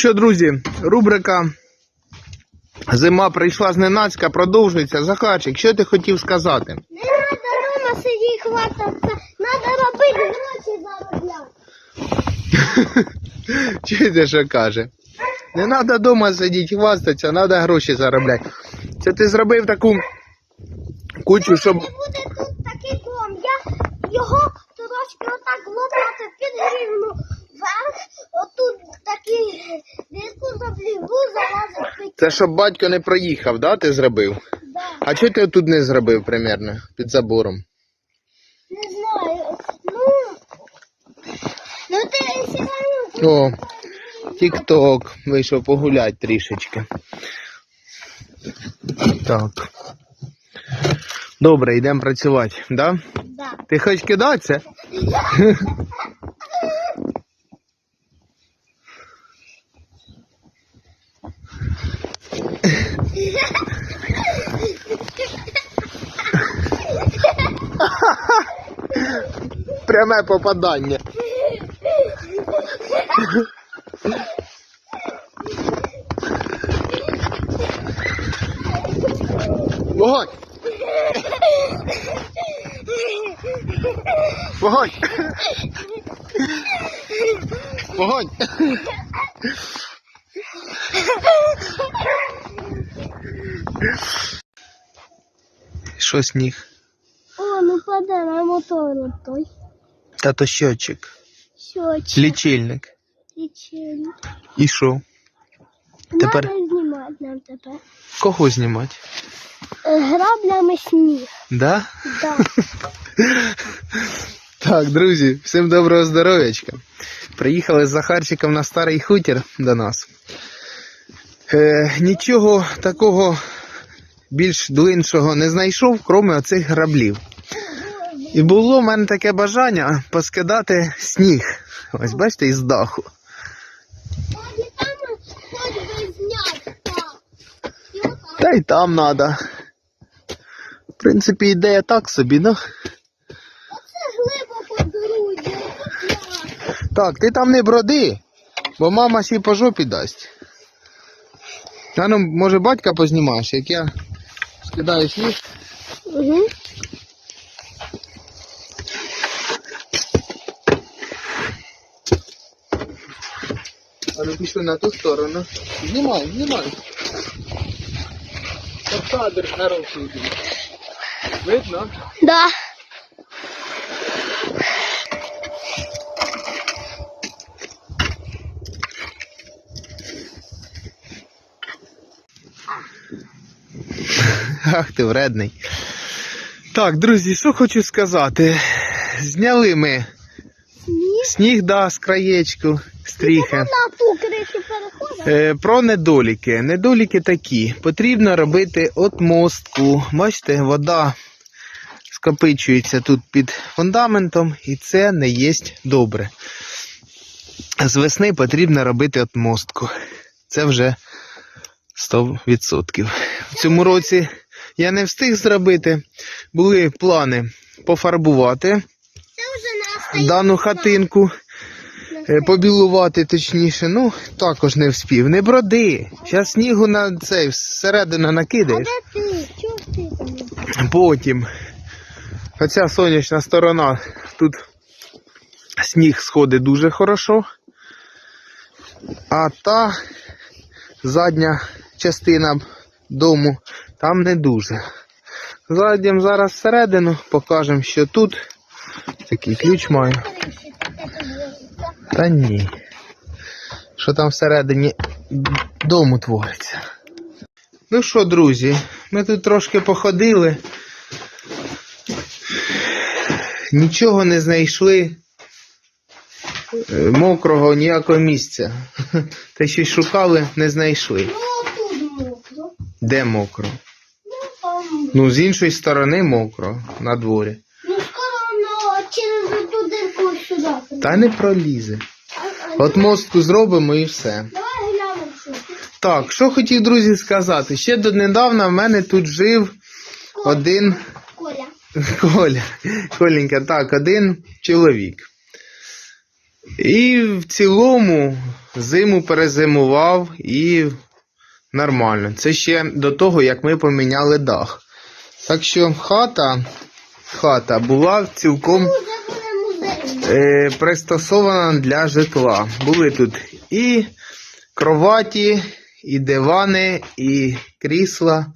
Що, друзі, рубрика Зима прийшла зненацька, продовжується. Захарчик, що ти хотів сказати? Не треба дома сидіти хвататися, треба робити гроші заробляти. Чуєте, що каже? Не треба вдома сидіти, хвастатися, треба гроші заробляти. Це ти зробив таку кучу, щоб. Не буде тут такий дом. Я його трошки отак лопати підгрівну вверх, отут такий дірку заблігу, залазить під Це щоб батько не проїхав, да, ти зробив? да. А чого ти тут не зробив примерно під забором? Не знаю. Ну, ну ти сідай. О, Тік-ток. Вийшов погулять трішечки. Так. Добре, йдемо працювати, да? Да. Ти хочеш кидатися? Пряме попадання. Вогонь! Вогонь! Вогонь! Що сніг? О, ну паде на мотор той. Та то щотчик. Щочик. Лічильник. Лічильник. І що? Тепер- Надо знімати нам тепер. Кого знімати? Е, Граблями сніг. Да? Да. Так, друзі, всім доброго здоров'ячка. Приїхали з Захарчиком на старий хутір до нас. Е, нічого такого більш длиншого не знайшов, крім оцих граблів. І було в мене таке бажання поскидати сніг. Ось бачите, із даху. Та й там треба. В принципі, ідея так собі, ну. Глибоко друзі. Так, ти там не броди, бо мама й по жопі дасть. А ну, може, батька познімаєш, як я скидаю сніг. Угу. Пішли на ту сторону. Знімай, знімай. Кадр хороший. Видно? Да. Ах ти вредний. Так, друзі, що хочу сказати. Зняли ми Сніг. сніг, да, з краєчку, стріхи. Е, про недоліки. Недоліки такі. Потрібно робити отмостку. Бачите, вода скопичується тут під фундаментом, і це не є добре. З весни потрібно робити отмостку. Це вже 100%. В цьому році я не встиг зробити. Були плани пофарбувати дану хатинку. Е, Побілувати точніше, ну також не вспів. Не броди. Зараз снігу на цей всередину А накидаєш. де ти? Чого ти? Потім. Оця сонячна сторона, тут сніг сходить дуже хорошо. А та задня частина дому там не дуже. Зайдемо зараз всередину, покажемо, що тут такий ключ маю. Та ні. Що там всередині дому твориться. Ну що, друзі, ми тут трошки походили. Нічого не знайшли. Е, Мокрого ніякого місця. Те, що шукали, не знайшли. Ну. Де мокро? Ну. Ну, з іншої сторони мокро на дворі. Ну, скоро воно через ту дирку сюди. Та не пролізе. От мостку зробимо і все. Так, що хотів, друзі, сказати. Ще донедавна в мене тут жив один Коля. Коля, Коленька, так, один чоловік. І в цілому зиму перезимував і нормально. Це ще до того, як ми поміняли дах. Так що хата, хата була цілком Тут вже буде музей. Е, пристосована для житла. Були тут і кроваті, і дивани, і крісла,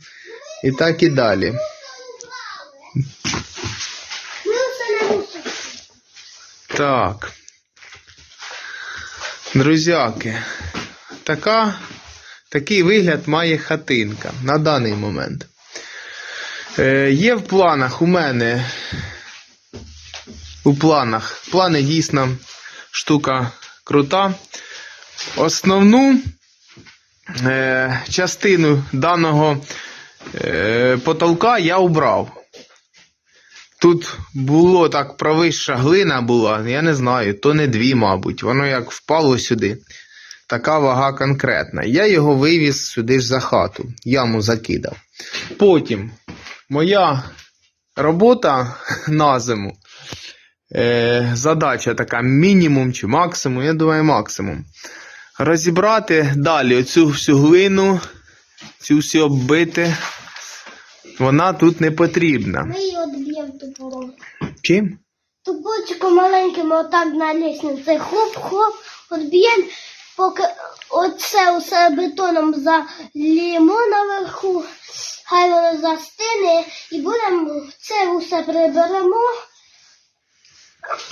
і так і далі. Так. Друзяки, така, такий вигляд має хатинка на даний момент. Е, є в планах у мене. У планах. Плани дійсно штука крута. Основну е, частину даного е, потолка я убрав. Тут було так провища глина була, я не знаю, то не дві, мабуть. Воно як впало сюди. Така вага конкретна. Я його вивіз сюди ж за хату, яму закидав. Потім моя робота на зиму. Е, задача така мінімум чи максимум, я думаю, максимум. Розібрати далі оцю всю глину, цю всю оббити. Вона тут не потрібна. Ми її відб'ємо топором. Чим? Тупочком маленьким отак на лісниці. Хлоп-хлоп, відб'ємо, поки оце усе бетоном залімо наверху. Хай воно застине і будемо це усе приберемо.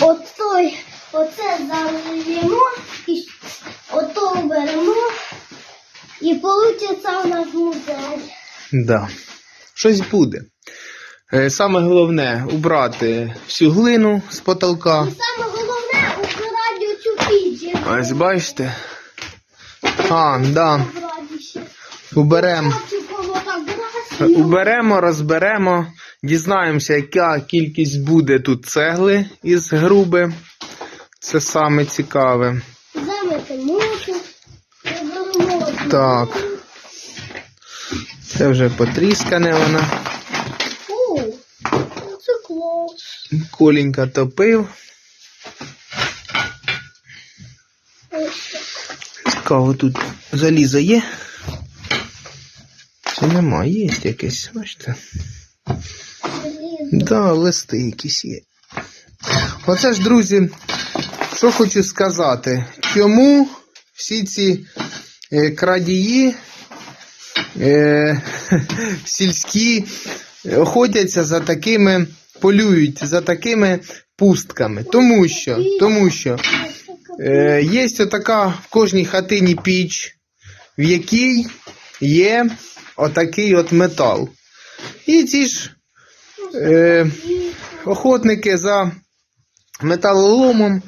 Отой, оце залімо і ото беремо. І вийде у нас музей. Да. Щось буде. Е, Саме головне убрати всю глину з потолка. І саме головне украдю цю піч. Ось бачите. А, да. Уберемо. Уберемо, розберемо, дізнаємося, яка кількість буде тут цегли із груби. Це саме цікаве. Так. Це вже потріскане вона. Фу, це клас. Колінька топив. Цікаво, тут залізо є. Чи нема? Є якесь, бачите? Да, листи якісь є. Оце ж, друзі, що хочу сказати. Чому всі ці е, крадії е, сільські охотяться за такими, полюють за такими пустками? Тому що, тому що Е, є така в кожній хатині піч, в якій є отакий от метал. І ці ж е, охотники за металоломом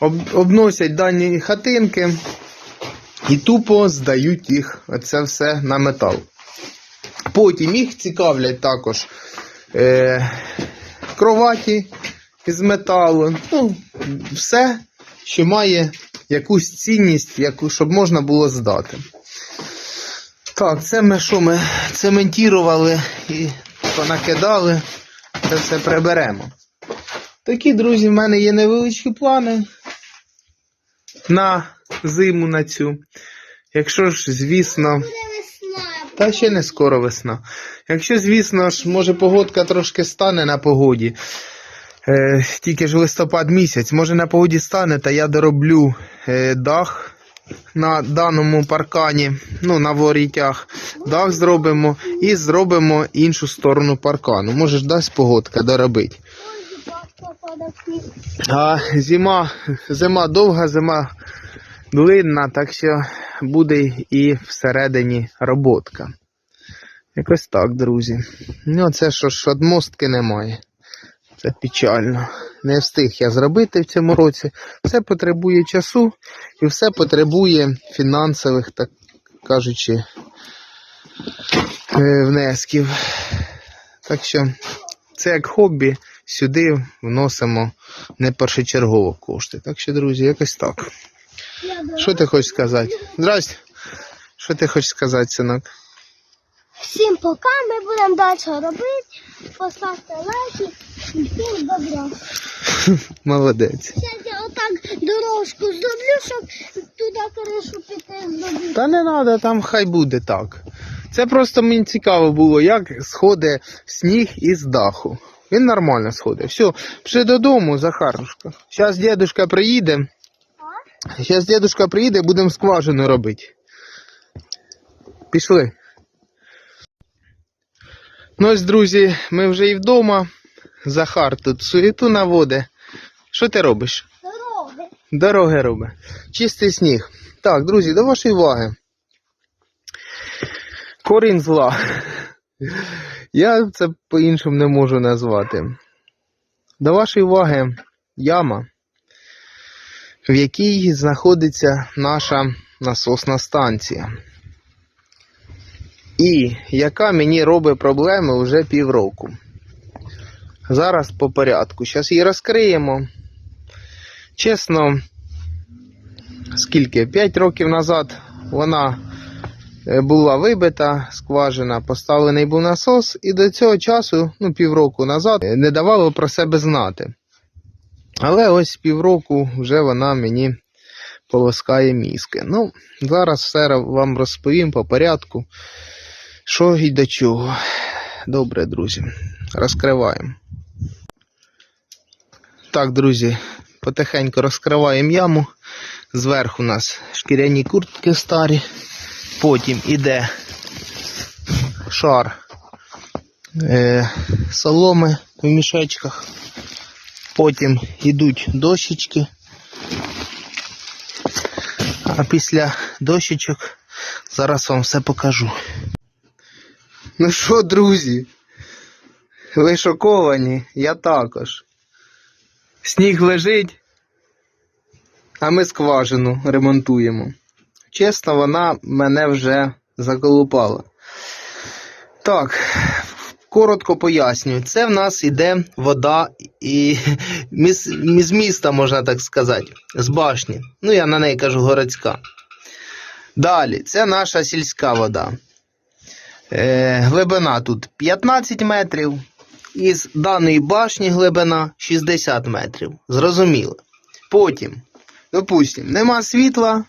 об, обносять дані хатинки і тупо здають їх оце все на метал. Потім їх цікавлять також е, кроваті із металу. Ну, все, що має якусь цінність, яку, щоб можна було здати. Так, це ми що ми цементірували і понакидали, це все приберемо. Такі, друзі, в мене є невеличкі плани на зиму на цю. Якщо ж, звісно, та ще не скоро весна. Якщо, звісно ж, може погодка трошки стане на погоді. Е, тільки ж листопад місяць, може на погоді стане, та я дороблю е, дах на даному паркані, ну, на ворітях. Дах зробимо і зробимо іншу сторону паркану. Може дасть погодка доробити. А зима, зима довга, зима длинна, так що буде і всередині роботка. Якось так, друзі. Ну, це що ж, одмостки немає. Це печально. Не встиг я зробити в цьому році. Все потребує часу і все потребує фінансових, так кажучи, е, внесків. Так що це як хобі, сюди вносимо не першочергово кошти. Так що, друзі, якось так. Що ти хочеш сказати? Здрасте. Що ти хочеш сказати, синок? Всім пока, ми будемо далі робити. Поставте лайки і всім добра. Молодець. Зараз я отак дорожку зроблю, щоб туди корошу піти зробити. Та не треба, там хай буде так. Це просто мені цікаво було, як сходить сніг із даху. Він нормально сходить. Все, пішли додому, Захарушка. Зараз дідушка приїде. Зараз дідушка приїде, будемо скважину робити. Пішли. Ну ось, друзі, ми вже і вдома. Захар тут суету наводить. Що ти робиш? Дороги. Дороги робить. Чистий сніг. Так, друзі, до вашої уваги. Корінь зла. Я це по-іншому не можу назвати. До вашої уваги яма, в якій знаходиться наша насосна станція. І яка мені робить проблеми вже півроку. Зараз по порядку. Зараз її розкриємо. Чесно, скільки? 5 років назад вона е, була вибита, скважина, поставлений був насос, і до цього часу, ну півроку назад, е, не давало про себе знати. Але ось півроку вже вона мені полоскає мізки. Ну, зараз все вам розповім по порядку, що і до чого. Добре, друзі, розкриваємо. Так, друзі, потихеньку розкриваємо яму. Зверху у нас шкіряні куртки старі. Потім іде шар е, соломи в мішечках. Потім йдуть дощечки. А після дощечок зараз вам все покажу. Ну що, друзі? Ви шоковані? Я також. Сніг лежить, а ми скважину ремонтуємо. Чесно, вона мене вже заколупала. Так, коротко пояснюю. Це в нас іде вода і з міста, можна так сказати, з башні. Ну, я на неї кажу городська. Далі, це наша сільська вода. Е, глибина тут 15 метрів. Із даної башні глибина 60 метрів. Зрозуміло. Потім, допустимо, нема світла,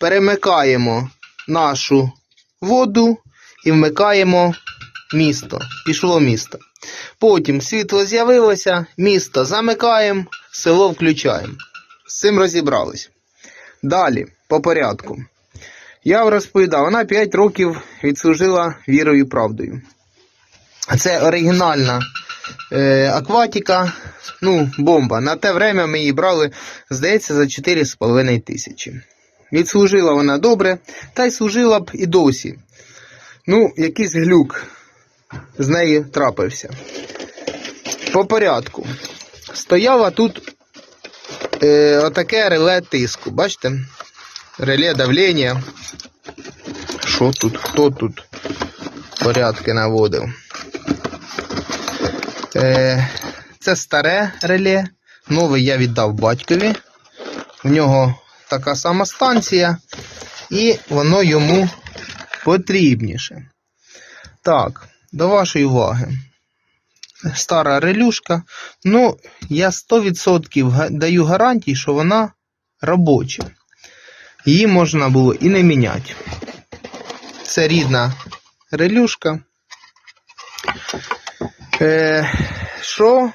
перемикаємо нашу воду і вмикаємо місто. Пішло місто. Потім світло з'явилося, місто замикаємо, село включаємо. З цим розібрались. Далі, по порядку. Я розповідав, вона 5 років відслужила вірою і правдою. Це оригінальна е, акватика, ну, бомба. На те время ми її брали, здається, за 4,5 тисячі. Відслужила вона добре, та й служила б і досі. Ну, якийсь глюк з неї трапився. По порядку. Стояло тут е, отаке реле тиску. Бачите? Реле давлення. Що тут? Хто тут порядки наводив? Е, це старе реле. Нове я віддав батькові. В нього така сама станція, і воно йому потрібніше. Так, до вашої уваги. Стара релюшка. Ну, я 100% даю гарантії, що вона робоча. Її можна було і не міняти. Це рідна релюшка. Е, що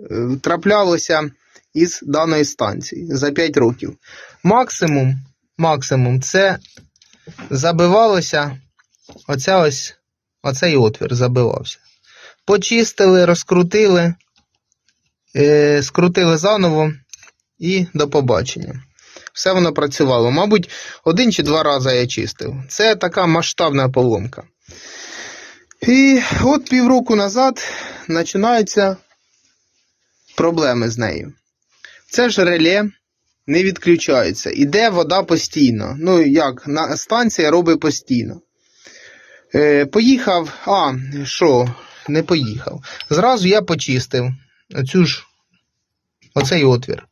е, траплялося із даної станції за 5 років? Максимум, максимум це забивалося оця ось, оцей отвір забивався. Почистили, розкрутили, е, скрутили заново і до побачення. Все воно працювало. Мабуть, один чи два рази я чистив. Це така масштабна поломка. І от півроку назад починаються проблеми з нею. Це ж реле не відключається. Іде вода постійно. Ну, як, станція робить постійно. Е, поїхав, а, що, не поїхав. Зразу я почистив оцю ж, оцей отвір.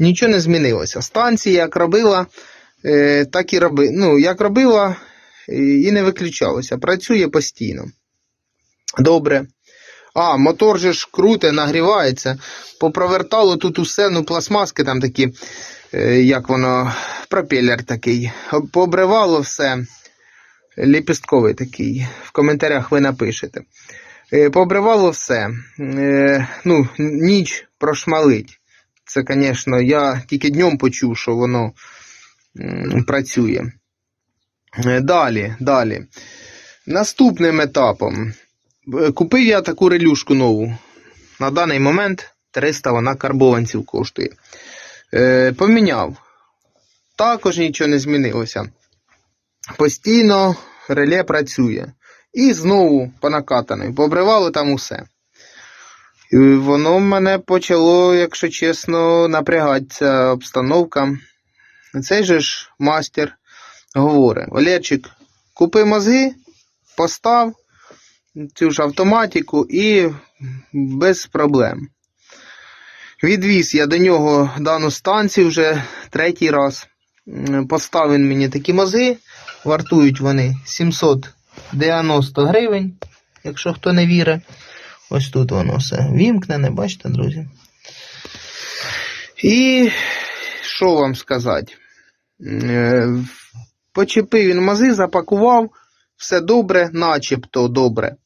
Нічого не змінилося. Станція як робила, е, так і роби. Ну, як робила, е, і не виключалося. Працює постійно. Добре. А, мотор же ж круте, нагрівається. Попровертало тут усе, ну, пластмаски там такі, е, як воно, пропелер такий. Об- Пообривало все. Ліпістковий такий. В коментарях ви напишете. Пообривало все. Ну, ніч прошмалить. Це, звісно, я тільки днем почув, що воно працює. Е, Далі, далі. Наступним етапом. Купив я таку релюшку нову. На даний момент 300 вона карбованців коштує. Е, поміняв. Також нічого не змінилося. Постійно реле працює. І знову по. Пообривало там усе. Воно мене почало, якщо чесно, напрягатися обстановка. Цей же ж мастер говорить: Олєчик, купи мозги, постав цю ж автоматику і без проблем. Відвіз я до нього дану станцію вже третій раз. Поставив мені такі мозги. Вартують вони 790 гривень, якщо хто не вірить. Ось тут воно все вімкнене, бачите, друзі. І що вам сказати? Е, Почепив він мази, запакував, все добре, начебто добре.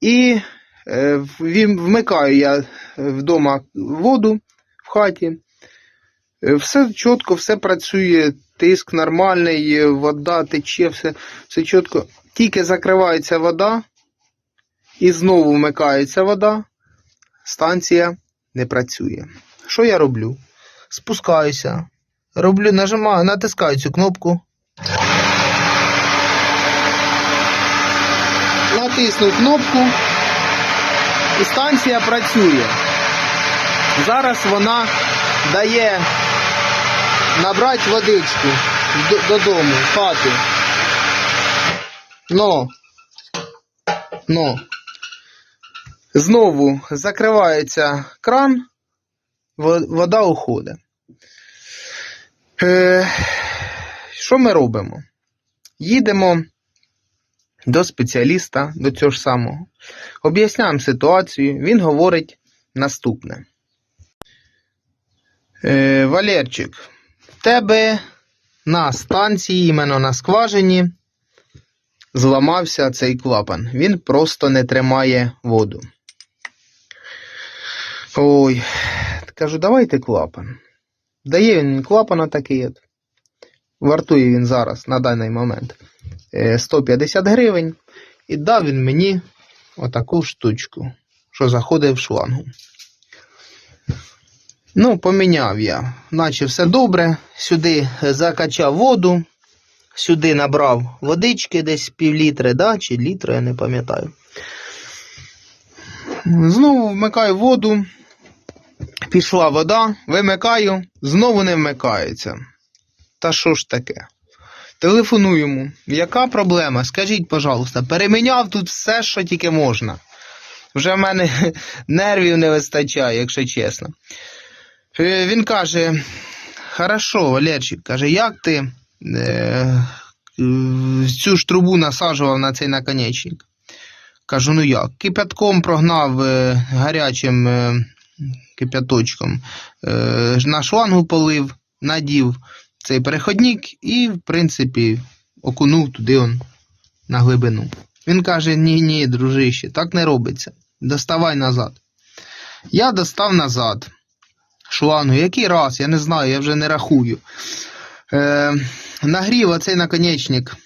І е, вмикаю я вдома воду в хаті. Е, Все чітко, все працює, тиск нормальний, вода тече, все, все чітко. Тільки закривається вода, і знову вмикається вода, станція не працює. Що я роблю? Спускаюся, роблю, нажимаю, натискаю цю кнопку. Натисну кнопку, і станція працює. Зараз вона дає набрати водичку додому, хати. Но, но, знову закривається кран, вода уходить. Е, що ми робимо? Їдемо до спеціаліста, до цього ж самого. Об'ясняємо ситуацію. Він говорить наступне. Е, Валерчик, в тебе на станції, іменно на скважині, зламався цей клапан. Він просто не тримає воду. Ой, кажу, давайте клапан. Дає він мені клапан отакий. от. Вартує він зараз на даний момент е, 150 гривень. І дав він мені отаку штучку, що заходить в шлангу. Ну, поміняв я. Наче все добре. Сюди закачав воду, сюди набрав водички десь пів літри, да? чи літра, я не пам'ятаю. Знову вмикаю воду. Пішла вода, вимикаю, знову не вмикається. Та що ж таке? Телефоную йому. Яка проблема? Скажіть, пожалуйста, переміняв тут все, що тільки можна. Вже в мене нервів не вистачає, якщо чесно. Е, Він каже: Хорошо, Валерчик, каже, як ти е, цю ж трубу насаджував на цей наконечник? Кажу, ну як? Кипятком прогнав е, гарячим е, кипяточком, е, на шлангу полив, надів цей переходник і, в принципі, окунув туди он на глибину. Він каже: ні, ні, дружище, так не робиться. Доставай назад. Я достав назад шлангу. Який раз? Я не знаю, я вже не рахую. Е, нагрів оцей наконечник,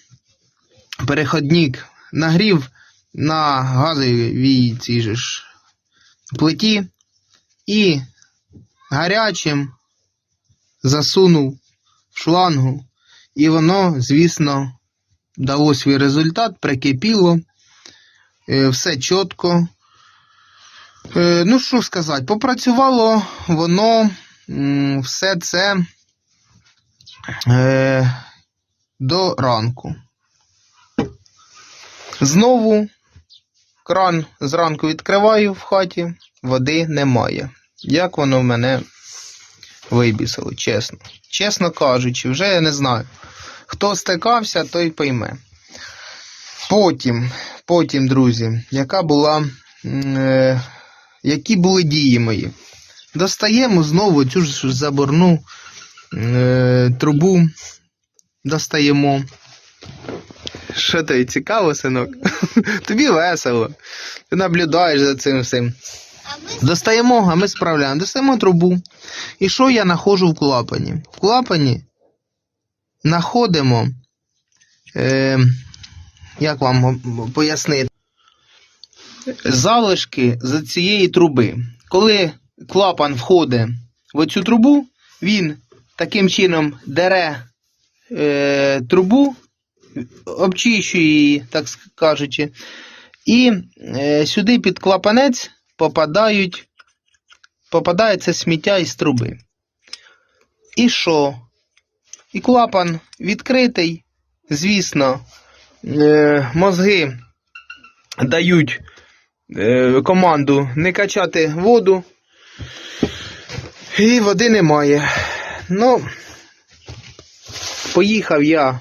переходник, нагрів на газовій цій же ж плиті і гарячим засунув в шлангу, і воно, звісно, дало свій результат, прикипіло, е, все чітко. Е, Ну, що сказати, попрацювало воно все це е, до ранку. Знову кран зранку відкриваю в хаті, води немає. Як воно в мене вибісило, чесно. Чесно кажучи, вже я не знаю. Хто стикався, той пойме. Потім, потім, друзі, яка була е, які були дії мої. Достаємо знову цю ж заборну е, трубу. Достаємо. Що тобі цікаво, синок? Тобі весело. Ти наблюдаєш за цим всім. Достаємо, а ми справляємо. Достаємо трубу. І що я знаходжу в клапані? В клапані знаходимо, е, як вам пояснити, залишки з цієї труби. Коли клапан входить в оцю трубу, він таким чином дере е, трубу, обчищує її, так кажучи, і е, сюди під клапанець попадають, попадає це сміття із труби. І що? І клапан відкритий, звісно, е, мозги дають е, команду не качати воду, і води немає. Ну, поїхав я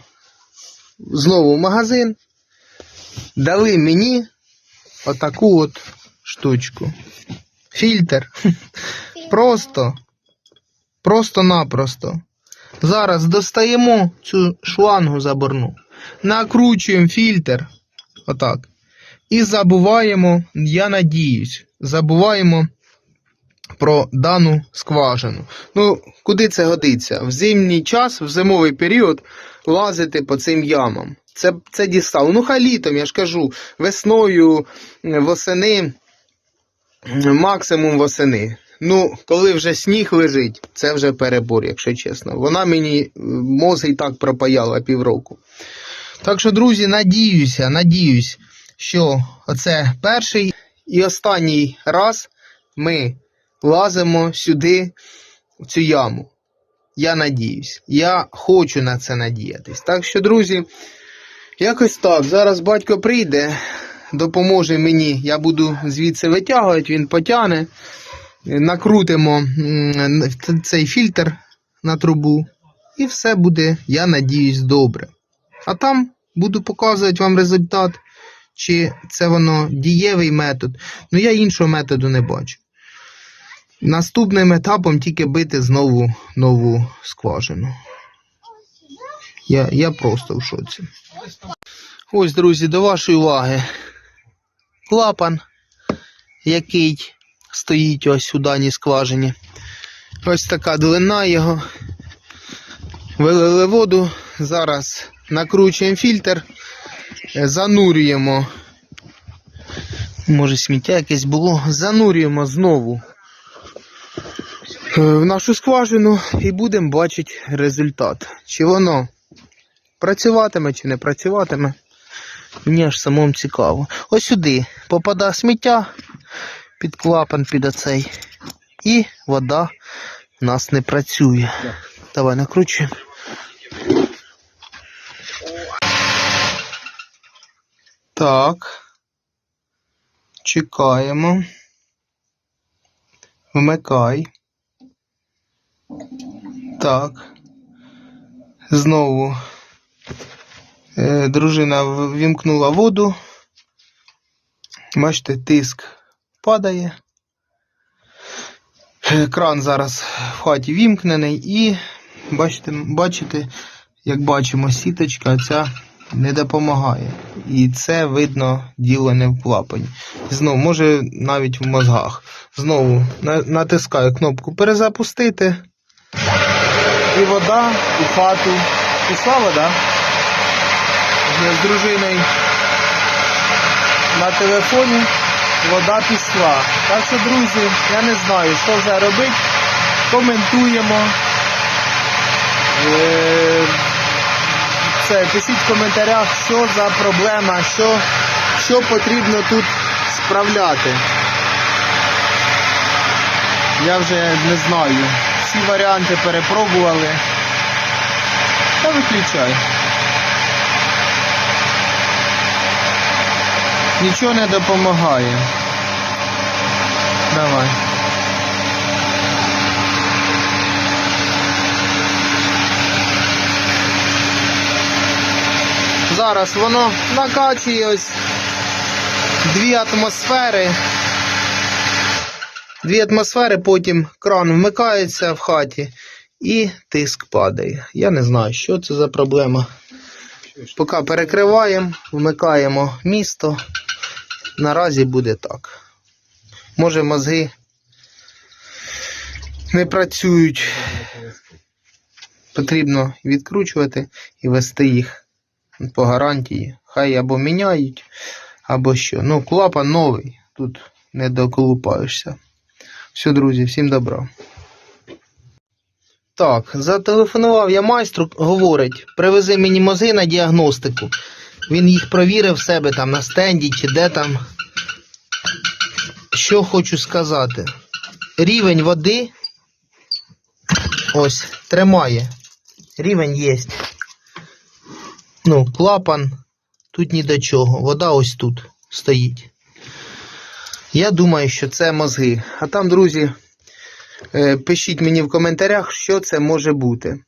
знову в магазин, дали мені отаку от штучку. Фільтр. Просто, просто-напросто. Зараз достаємо цю шлангу заборну, накручуємо фільтр. Отак. І забуваємо, я надіюсь, забуваємо про дану скважину. Ну, куди це годиться? В зимній час, в зимовий період лазити по цим ямам. Це, це дістало. Ну, хай літом, я ж кажу, весною, восени, максимум восени. Ну, коли вже сніг лежить, це вже перебор, якщо чесно. Вона мені е, мозги і так пропаяла півроку. Так що, друзі, надіюся, надіюсь, що оце перший і останній раз ми лазимо сюди, в цю яму. Я надіюсь. Я хочу на це надіятись. Так що, друзі, якось так. Зараз батько прийде, допоможе мені. Я буду звідси витягувати, він потягне. Накрутимо цей фільтр на трубу. І все буде, я надіюсь, добре. А там буду показувати вам результат, чи це воно дієвий метод. Ну я іншого методу не бачу. Наступним етапом тільки бити знову нову скважину. Я, я просто в шоці. Ось, друзі, до вашої уваги. Клапан, який стоїть ось у даній скважині. Ось така длина його. Вилили воду. Зараз накручуємо фільтр, занурюємо. Може, сміття якесь було. Занурюємо знову е, в нашу скважину і будемо бачити результат. Чи воно працюватиме, чи не працюватиме. Мені аж самому цікаво. Ось сюди попадає сміття під клапан, під оцей. І вода в нас не працює. Давай накручуємо. Так. Чекаємо. Вмикай. Так. Знову дружина вімкнула воду. Бачите, тиск падає. Е, Кран зараз в хаті вімкнений і бачите, бачите, як бачимо, сіточка ця не допомагає. І це видно діло не в клапані. Знову, може навіть в мозгах. Знову натискаю кнопку перезапустити. І вода у хату. Пішла вода. З- дружиною на телефоні вода пішла. Так що, друзі, я не знаю, що вже робити. Коментуємо. Це, пишіть в коментарях, що за проблема, що, що потрібно тут справляти. Я вже не знаю. Всі варіанти перепробували. Та виключай. Нічого не допомагає. Давай. Зараз воно накачує ось дві атмосфери. Дві атмосфери, потім кран вмикається в хаті і тиск падає. Я не знаю, що це за проблема. Поки перекриваємо, вмикаємо місто. Наразі буде так. Може мозги не працюють. Потрібно відкручувати і вести їх по гарантії. Хай або міняють, або що. Ну, клапан новий. Тут не доколупаєшся. Все, друзі, всім добра. Так, зателефонував я майстру, говорить, привези мені мози на діагностику. Він їх провірив в себе там на стенді чи де там. Що хочу сказати. Рівень води ось тримає. Рівень є. Ну, клапан тут ні до чого. Вода ось тут стоїть. Я думаю, що це мозги. А там, друзі, е, пишіть мені в коментарях, що це може бути.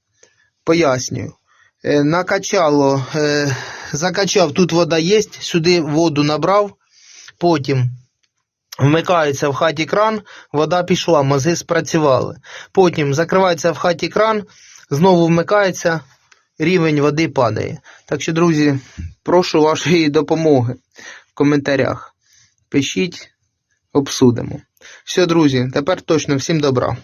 Пояснюю. Е, Накачало, е, закачав, тут вода є, сюди воду набрав, потім вмикається в хаті кран, вода пішла, мозги спрацювали. Потім закривається в хаті кран, знову вмикається, рівень води падає. Так що, друзі, прошу вашої допомоги в коментарях. Пишіть, обсудимо. Все, друзі, тепер точно всім добра.